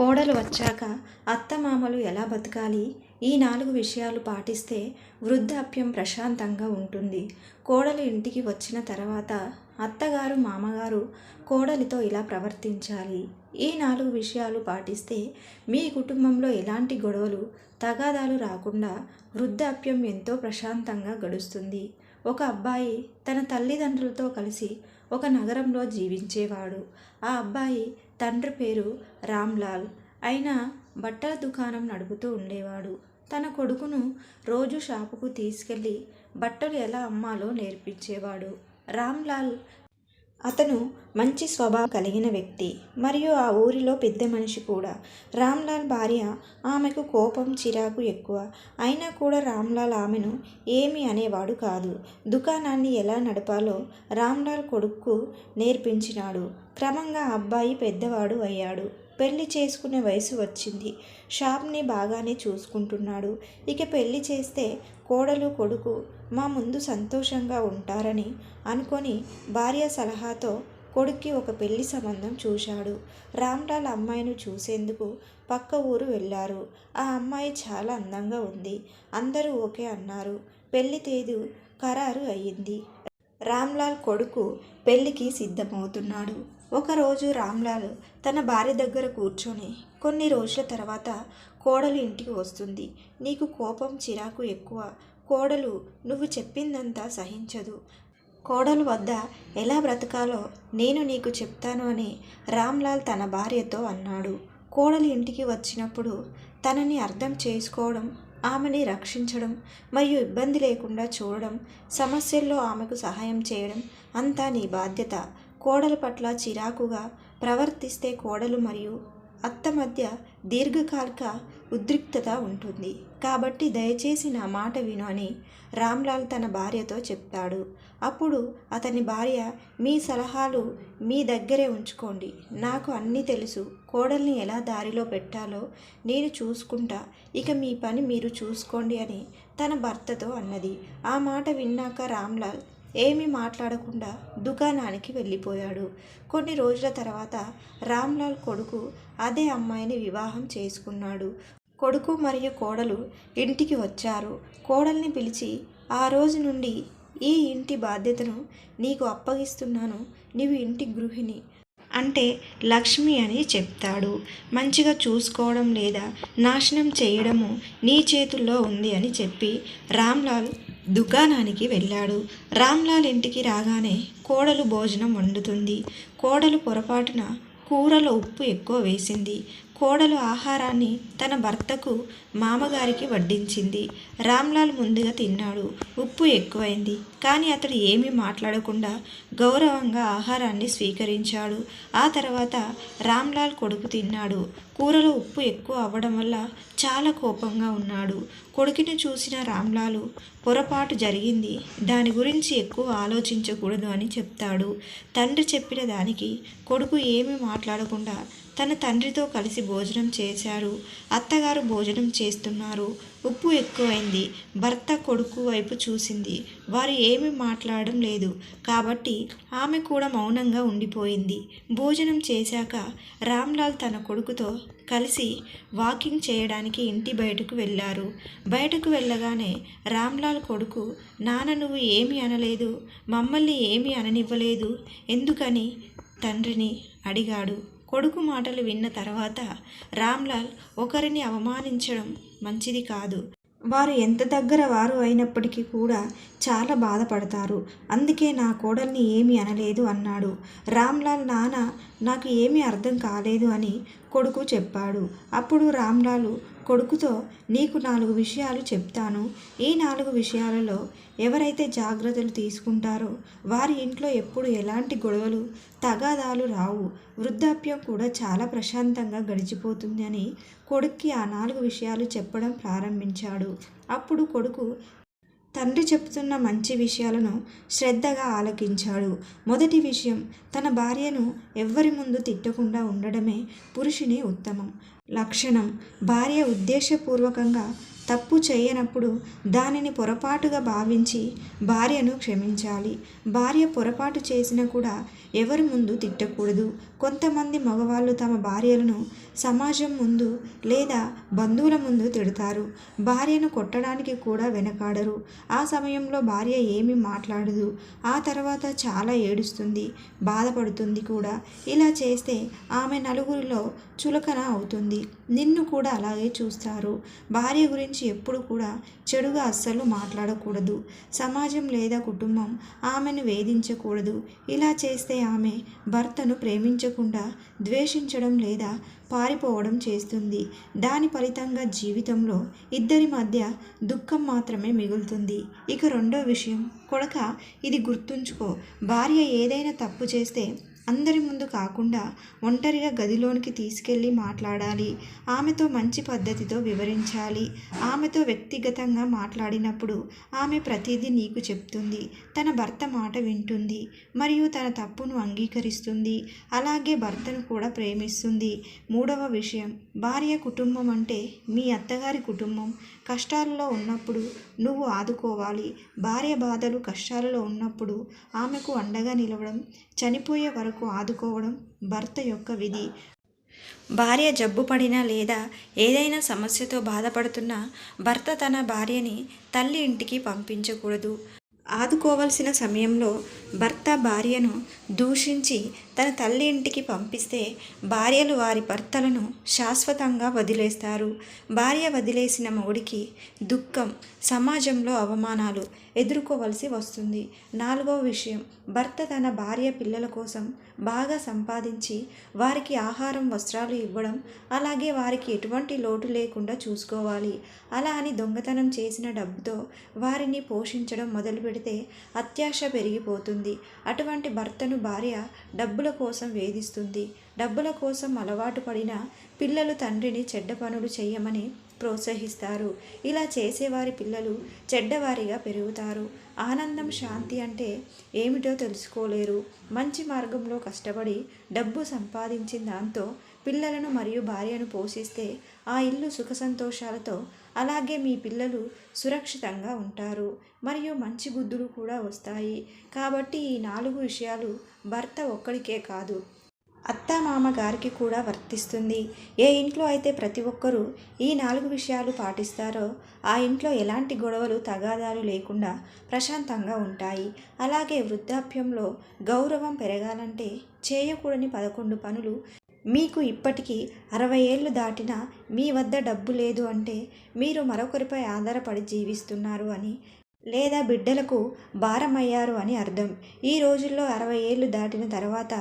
కోడలు వచ్చాక అత్తమామలు ఎలా బతకాలి? ఈ నాలుగు విషయాలు పాటిస్తే వృద్ధాప్యం ప్రశాంతంగా ఉంటుంది. కోడలు ఇంటికి వచ్చిన తర్వాత అత్తగారు మామగారు కోడలితో ఇలా ప్రవర్తించాలి. ఈ నాలుగు విషయాలు పాటిస్తే మీ కుటుంబంలో ఎలాంటి గొడవలు తగాదాలు రాకుండా వృద్ధాప్యం ఎంతో ప్రశాంతంగా గడుస్తుంది. ఒక అబ్బాయి తన తల్లిదండ్రులతో కలిసి ఒక నగరంలో జీవించేవాడు. ఆ అబ్బాయి తండ్రి పేరు రామ్లాల్. ఆయన బట్టల దుకాణం నడుపుతూ ఉండేవాడు. తన కొడుకును రోజు షాపుకు తీసుకెళ్ళి బట్టలు ఎలా అమ్మాలో నేర్పించేవాడు. రామ్లాల్ అతను మంచి స్వభావం కలిగిన వ్యక్తి. మరియు ఆ ఊరిలో పెద్ద మనిషి కూడా. రామ్లాల్ భార్య ఆమెకు కోపం చిరాకు ఎక్కువ. అయినా కూడా రామ్లాల్ ఆమెను ఏమి అనేవాడు కాదు. దుకాణాన్ని ఎలా నడపాలో రామ్లాల్ కొడుకు నేర్పించినాడు. క్రమంగా అబ్బాయి పెద్దవాడు అయ్యాడు. పెళ్ళి చేసుకునే వయసు వచ్చింది. షాప్ని బాగానే చూసుకుంటున్నాడు. ఇక పెళ్ళి చేస్తే కోడలు కొడుకు మా ముందు సంతోషంగా ఉంటారని అనుకొని భార్య సలహాతో కొడుక్కి ఒక పెళ్ళి సంబంధం చూశాడు. రామ్లాల్ అమ్మాయిని చూసేందుకు పక్క ఊరు వెళ్ళారు. ఆ అమ్మాయి చాలా అందంగా ఉంది. అందరూ ఓకే అన్నారు. పెళ్ళి తేదీ ఖరారు అయ్యింది. రామ్లాల్ కొడుకు పెళ్ళికి సిద్ధమవుతున్నాడు. ఒకరోజు రామ్లాల్ తన భార్య దగ్గర కూర్చొని కొన్ని రోజుల తర్వాత కోడలు ఇంటికి వస్తుంది. నీకు కోపం చిరాకు ఎక్కువ. కోడలు నువ్వు చెప్పిందంతా సహించదు. కోడలు వద్ద ఎలా బ్రతకాలో నేను నీకు చెప్తాను అని రామ్లాల్ తన భార్యతో అన్నాడు. కోడలు ఇంటికి వచ్చినప్పుడు తనని అర్థం చేసుకోవడం ఆమెని రక్షించడం మరియు ఇబ్బంది లేకుండా చూడడం సమస్యల్లో ఆమెకు సహాయం చేయడం అంతా నీ బాధ్యత. కోడల పట్ల చిరాకుగా ప్రవర్తిస్తే కోడలు మరియు అత్త మధ్య దీర్ఘకాలిక ఉద్రిక్తత ఉంటుంది. కాబట్టి దయచేసి నా మాట విను అని రామ్లాల్ తన భార్యతో చెప్తాడు. అప్పుడు అతని భార్య మీ సలహాలు మీ దగ్గరే ఉంచుకోండి. నాకు అన్నీ తెలుసు. కోడల్ని ఎలా దారిలో పెట్టాలో నేను చూసుకుంటా. ఇక మీ పని మీరు చూసుకోండి అని తన భర్తతో అన్నది. ఆ మాట విన్నాక రామ్లాల్ ఏమీ మాట్లాడకుండా దుకాణానికి వెళ్ళిపోయాడు. కొన్ని రోజుల తర్వాత రామ్లాల్ కొడుకు అదే అమ్మాయిని వివాహం చేసుకున్నాడు. కొడుకు మరియు కోడలు ఇంటికి వచ్చారు. కోడల్ని పిలిచి ఆ రోజు నుండి ఈ ఇంటి బాధ్యతను నీకు అప్పగిస్తున్నాను. నీవు ఇంటి గృహిణి అంటే లక్ష్మి అని చెప్తాడు. మంచిగా చూసుకోవడం లేదా నాశనం చేయడము నీ చేతుల్లో ఉంది అని చెప్పి రామ్లాల్ దుకాణానికి వెళ్ళాడు. రామ్లాల్ ఇంటికి రాగానే కోడలు భోజనం వండుతుంది. కోడలు పొరపాటున కూరలో ఉప్పు ఎక్కువ వేసింది. కోడలు ఆహారాన్ని తన భర్తకు మామగారికి వడ్డించింది. రామ్లాల్ ముందుగా తిన్నాడు. ఉప్పు ఎక్కువైంది. కానీ అతడు ఏమీ మాట్లాడకుండా గౌరవంగా ఆహారాన్ని స్వీకరించాడు. ఆ తర్వాత రామ్లాల్ కొడుకు తిన్నాడు. కూరలో ఉప్పు ఎక్కువ అవ్వడం వల్ల చాలా కోపంగా ఉన్నాడు. కొడుకుని చూసిన రామ్లాలు పొరపాటు జరిగింది. దాని గురించి ఎక్కువ ఆలోచించకూడదు అని చెప్తాడు. తండ్రి చెప్పిన దానికి కొడుకు ఏమీ మాట్లాడకుండా తన తండ్రితో కలిసి భోజనం చేశారు. అత్తగారు భోజనం చేస్తున్నారు. ఉప్పు ఎక్కువైంది. భర్త కొడుకు వైపు చూసింది. వారు ఏమీ మాట్లాడడం లేదు. కాబట్టి ఆమె కూడా మౌనంగా ఉండిపోయింది. భోజనం చేశాక రామ్లాల్ తన కొడుకుతో కలిసి వాకింగ్ చేయడానికి ఇంటి బయటకు వెళ్ళారు. బయటకు వెళ్ళగానే రామ్లాల్ కొడుకు నాన్న నువ్వు ఏమి అనలేదు. మమ్మల్ని ఏమి అననివ్వలేదు. ఎందుకని? తండ్రిని అడిగాడు. కొడుకు మాటలు విన్న తర్వాత రామ్లాల్ ఒకరిని అవమానించడం మంచిది కాదు. వారు ఎంత దగ్గర వారు అయినప్పటికీ కూడా చాలా బాధపడతారు. అందుకే నా కోడల్ని ఏమీ అనలేదు అన్నాడు. రామ్లాల్ నాన్న నాకు ఏమీ అర్థం కాలేదు అని కొడుకు చెప్పాడు. అప్పుడు రామ్లాలు కొడుకుతో నీకు నాలుగు విషయాలు చెప్తాను. ఈ నాలుగు విషయాలలో ఎవరైతే జాగ్రత్తలు తీసుకుంటారో వారి ఇంట్లో ఎప్పుడు ఎలాంటి గొడవలు తగాదాలు రావు. వృద్ధాప్యం కూడా చాలా ప్రశాంతంగా గడిచిపోతుంది అని కొడుక్కి ఆ నాలుగు విషయాలు చెప్పడం ప్రారంభించాడు. అప్పుడు కొడుకు తండ్రి చెప్తున్న మంచి విషయాలను శ్రద్ధగా ఆలకించాడు. మొదటి విషయం తన భార్యను ఎవ్వరి ముందు తిట్టకుండా ఉండడమే పురుషుని ఉత్తమం. లక్షణం. భార్య ఉద్దేశపూర్వకంగా తప్పు చేయనప్పుడు దానిని పొరపాటుగా భావించి భార్యను క్షమించాలి. భార్య పొరపాటు చేసినా కూడా ఎవరి ముందు తిట్టకూడదు. కొంతమంది మగవాళ్ళు తమ భార్యలను సమాజం ముందు లేదా బంధువుల ముందు తిడతారు. భార్యను కొట్టడానికి కూడా వెనకాడరు. ఆ సమయంలో భార్య ఏమీ మాట్లాడదు. ఆ తర్వాత చాలా ఏడుస్తుంది. బాధపడుతుంది కూడా. ఇలా చేస్తే ఆమె నలుగురిలో చులకన అవుతుంది. నిన్ను కూడా అలాగే చూస్తారు. భార్య గురించి ఎప్పుడు కూడా చెడుగా అస్సలు మాట్లాడకూడదు. సమాజం లేదా కుటుంబం ఆమెను వేధించకూడదు. ఇలా చేస్తే ఆమె భర్తను ప్రేమించకుండా ద్వేషించడం లేదా పారిపోవడం చేస్తుంది. దాని ఫలితంగా జీవితంలో ఇద్దరి మధ్య దుఃఖం మాత్రమే మిగులుతుంది. ఇక రెండో విషయం కొడక ఇది గుర్తుంచుకో. భార్య ఏదైనా తప్పు చేస్తే అందరి ముందు కాకుండా ఒంటరిగా గదిలోనికి తీసుకెళ్ళి మాట్లాడాలి. ఆమెతో మంచి పద్ధతితో వివరించాలి. ఆమెతో వ్యక్తిగతంగా మాట్లాడినప్పుడు ఆమె ప్రతిదీ నీకు చెప్తుంది. తన భర్త మాట వింటుంది. మరియు తన తప్పును అంగీకరిస్తుంది. అలాగే భర్తను కూడా ప్రేమిస్తుంది. మూడవ విషయం భార్య కుటుంబం అంటే మీ అత్తగారి కుటుంబం. కష్టాలలో ఉన్నప్పుడు నువ్వు ఆదుకోవాలి. భార్య బాధలు కష్టాలలో ఉన్నప్పుడు ఆమెకు అండగా నిలవడం చనిపోయే వరకు ఆదుకోవడం భర్త యొక్క విధి. భార్య జబ్బు పడినా లేదా ఏదైనా సమస్యతో బాధపడుతున్నా భర్త తన భార్యని తల్లి ఇంటికి పంపించకూడదు. ఆదుకోవలసిన సమయంలో భర్త భార్యను దూషించి తన తల్లి ఇంటికి పంపిస్తే భార్యలు వారి భర్తలను శాశ్వతంగా వదిలేస్తారు. భార్య వదిలేసిన మొగుడికి దుఃఖం సమాజంలో అవమానాలు ఎదుర్కోవలసి వస్తుంది. నాలుగవ విషయం భర్త తన భార్య పిల్లల కోసం బాగా సంపాదించి వారికి ఆహారం వస్త్రాలు ఇవ్వడం అలాగే వారికి ఎటువంటి లోటు లేకుండా చూసుకోవాలి. అలా అని దొంగతనం చేసిన డబ్బుతో వారిని పోషించడం మొదలు పెడితే అత్యాశ పెరిగిపోతుంది. అటువంటి భర్తను భార్య డబ్బు డబ్బుల కోసం వేధిస్తుంది. డబ్బుల కోసం అలవాటు పడిన పిల్లలు తండ్రిని చెడ్డ పనులు చేయమని ప్రోత్సహిస్తారు. ఇలా చేసేవారి పిల్లలు చెడ్డవారిగా పెరుగుతారు. ఆనందం శాంతి అంటే ఏమిటో తెలుసుకోలేరు. మంచి మార్గంలో కష్టపడి డబ్బు సంపాదించిన దాంతో పిల్లలను మరియు భార్యను పోషిస్తే ఆ ఇల్లు సుఖ సంతోషాలతో అలాగే మీ పిల్లలు సురక్షితంగా ఉంటారు. మరియు మంచి బుద్ధులు కూడా వస్తాయి. కాబట్టి ఈ నాలుగు విషయాలు భర్త ఒక్కడికే కాదు అత్త మామ గారికి కూడా వర్తిస్తుంది. ఏ ఇంట్లో అయితే ప్రతి ఒక్కరూ ఈ నాలుగు విషయాలు పాటిస్తారో ఆ ఇంట్లో ఎలాంటి గొడవలు తగాదాలు లేకుండా ప్రశాంతంగా ఉంటాయి. అలాగే వృద్ధాప్యంలో గౌరవం పెరగాలంటే చేయకూడని పదకొండు పనులు మీకు ఇప్పటికీ అరవై ఏళ్ళు దాటినా మీ వద్ద డబ్బు లేదు అంటే మీరు మరొకరిపై ఆధారపడి జీవిస్తున్నారు అని లేదా బిడ్డలకు భారమయ్యారు అని అర్థం. ఈ రోజుల్లో అరవై ఏళ్ళు దాటిన తర్వాత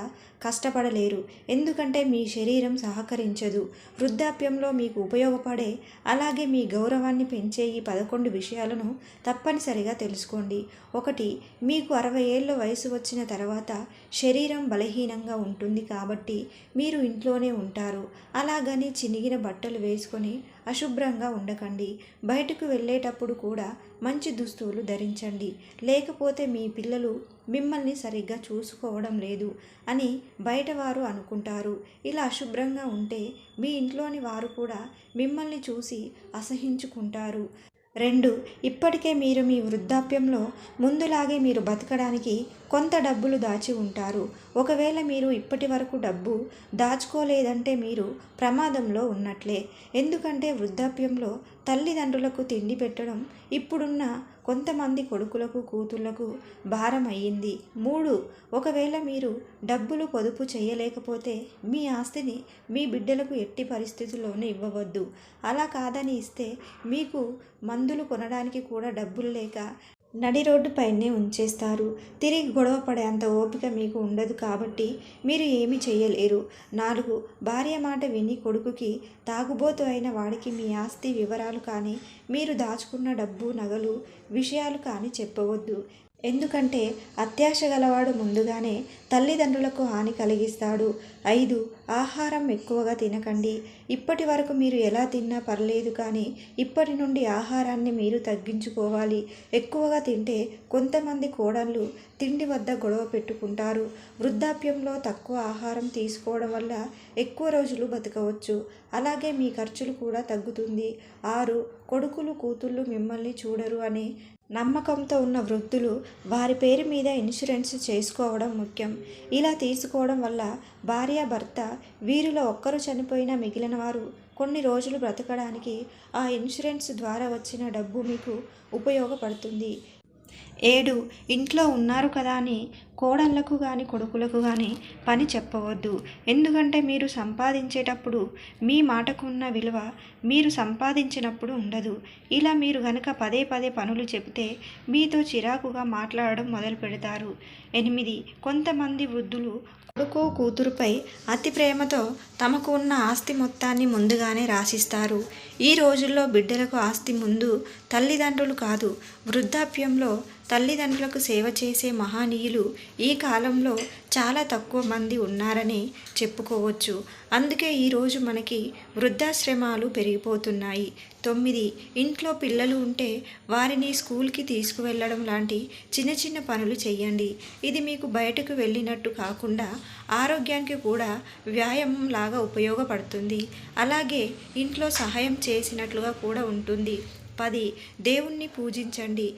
కష్టపడలేరు. ఎందుకంటే మీ శరీరం సహకరించదు. వృద్ధాప్యంలో మీకు ఉపయోగపడే అలాగే మీ గౌరవాన్ని పెంచే ఈ పదకొండు విషయాలను తప్పనిసరిగా తెలుసుకోండి. ఒకటి మీకు అరవై ఏళ్ళ వయసు వచ్చిన తర్వాత శరీరం బలహీనంగా ఉంటుంది కాబట్టి మీరు ఇంట్లోనే ఉంటారు. అలాగని చినిగిన బట్టలు వేసుకొని అశుభ్రంగా ఉండకండి. బయటకు వెళ్ళేటప్పుడు కూడా మంచి దుస్తువులు ధరించండి. లేకపోతే మీ పిల్లలు మిమ్మల్ని సరిగ్గా చూసుకోవడం లేదు అని బయటవారు అనుకుంటారు. ఇలా అశుభ్రంగా ఉంటే మీ ఇంట్లోని వారు కూడా మిమ్మల్ని చూసి అసహించుకుంటారు. రెండు ఇప్పటికే మీరు మీ వృద్ధాప్యంలో ముందులాగే మీరు బతకడానికి కొంత డబ్బులు దాచి ఉంటారు. ఒకవేళ మీరు ఇప్పటి వరకు డబ్బు దాచుకోలేదంటే మీరు ప్రమాదంలో ఉన్నట్లే. ఎందుకంటే వృద్ధాప్యంలో తల్లిదండ్రులకు తిండి పెట్టడం ఇప్పుడున్న కొంతమంది కొడుకులకు కూతుళ్ళకు భారం అయ్యింది. మూడు ఒకవేళ మీరు డబ్బులు పొదుపు చేయలేకపోతే మీ ఆస్తిని మీ బిడ్డలకు ఎట్టి పరిస్థితుల్లోనూ ఇవ్వవద్దు. అలా కాదని ఇస్తే మీకు మందులు కొనడానికి కూడా డబ్బులు లేక నడి రోడ్డుపైనే ఉంచేస్తారు. తిరిగి గొడవ పడేంత ఓపిక మీకు ఉండదు కాబట్టి మీరు ఏమి చేయలేరు నాలుగు భార్య మాట విని కొడుకుకి తాగుబోతు అయిన వాడికి మీ ఆస్తి వివరాలు కానీ మీరు దాచుకున్న డబ్బు నగలు విషయాలు కానీ చెప్పవద్దు. ఎందుకంటే అత్యాశ గలవాడు ముందుగానే తల్లిదండ్రులకు హాని కలిగిస్తాడు. ఐదు ఆహారం ఎక్కువగా తినకండి. ఇప్పటి వరకు మీరు ఎలా తిన్నా పర్లేదు కానీ ఇప్పటి నుండి ఆహారాన్ని మీరు తగ్గించుకోవాలి. ఎక్కువగా తింటే కొంతమంది కోడళ్ళు తిండి వద్ద గొడవ పెట్టుకుంటారు. వృద్ధాప్యంలో తక్కువ ఆహారం తీసుకోవడం వల్ల ఎక్కువ రోజులు బతకవచ్చు. అలాగే మీ ఖర్చులు కూడా తగ్గుతుంది. ఆరు కొడుకులు కూతుళ్ళు మిమ్మల్ని చూడరు అని నమ్మకంతో ఉన్న వృద్ధులు వారి పేరు మీద ఇన్సూరెన్స్ చేసుకోవడం ముఖ్యం. ఇలా తీసుకోవడం వల్ల భార్య భర్త వీరిలో ఒక్కరు చనిపోయినా మిగిలిన వారు కొన్ని రోజులు బ్రతకడానికి ఆ ఇన్సూరెన్స్ ద్వారా వచ్చిన డబ్బు మీకు ఉపయోగపడుతుంది. ఏడు ఇంట్లో ఉన్నారు కదా అని కోడళ్ళకు కానీ కొడుకులకు కానీ పని చెప్పవద్దు. ఎందుకంటే మీరు సంపాదించేటప్పుడు మీ మాటకు ఉన్న విలువ మీరు సంపాదించినప్పుడు ఉండదు. ఇలా మీరు గనక పదే పదే పనులు చెబితే మీతో చిరాకుగా మాట్లాడడం మొదలు పెడతారు. ఎనిమిది కొంతమంది వృద్ధులు కొడుకు కూతురుపై అతి ప్రేమతో తమకు ఉన్న ఆస్తి మొత్తాన్ని ముందుగానే రాసిస్తారు. ఈ రోజుల్లో బిడ్డలకు ఆస్తి ముందు తల్లిదండ్రులు కాదు వృద్ధాప్యంలో తల్లిదండ్రులకు సేవ చేసే మహనీయులు ఈ కాలంలో చాలా తక్కువ మంది ఉన్నారని చెప్పుకోవచ్చు. అందుకే ఈరోజు మనకి వృద్ధాశ్రమాలు పెరిగిపోతున్నాయి. తొమ్మిది ఇంట్లో పిల్లలు ఉంటే వారిని స్కూల్కి తీసుకువెళ్ళడం లాంటి చిన్న చిన్న పనులు చేయండి ఇది మీకు బయటకు వెళ్ళినట్టు కాకుండా ఆరోగ్యానికి కూడా వ్యాయామం లాగా ఉపయోగపడుతుంది. అలాగే ఇంట్లో సహాయం చేసినట్లుగా కూడా ఉంటుంది. పది దేవుణ్ణి పూజించండి.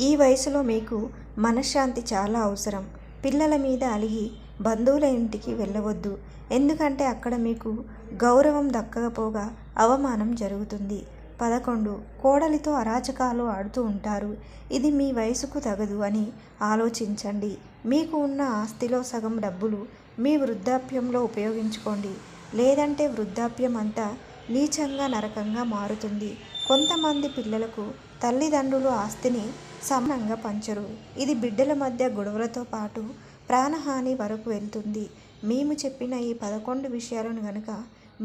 ఈ వయసులో మీకు మనశ్శాంతి చాలా అవసరం. పిల్లల మీద అలిగి బంధువుల ఇంటికి వెళ్ళవద్దు. ఎందుకంటే అక్కడ మీకు గౌరవం దక్కకపోగా అవమానం జరుగుతుంది. పదకొండు. కోడలితో అరాచకాలు ఆడుతూ ఉంటారు. ఇది మీ వయసుకు తగదు అని ఆలోచించండి. మీకు ఉన్న ఆస్తిలో సగం డబ్బులు మీ వృద్ధాప్యంలో ఉపయోగించుకోండి. లేదంటే వృద్ధాప్యం అంతా నీచంగా నరకంగా మారుతుంది. కొంతమంది పిల్లలకు తల్లిదండ్రులు ఆస్తిని సమానంగా పంచరు. ఇది బిడ్డల మధ్య గొడవలతో పాటు ప్రాణహాని వరకు వెళ్తుంది. మేము చెప్పిన ఈ పదకొండు విషయాలను గనుక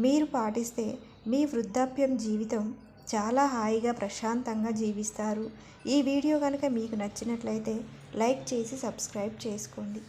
మీరు పాటిస్తే మీ వృద్ధాప్యం జీవితం చాలా హాయిగా ప్రశాంతంగా జీవిస్తారు. ఈ వీడియో కనుక మీకు నచ్చినట్లయితే లైక్ చేసి సబ్స్క్రైబ్ చేసుకోండి.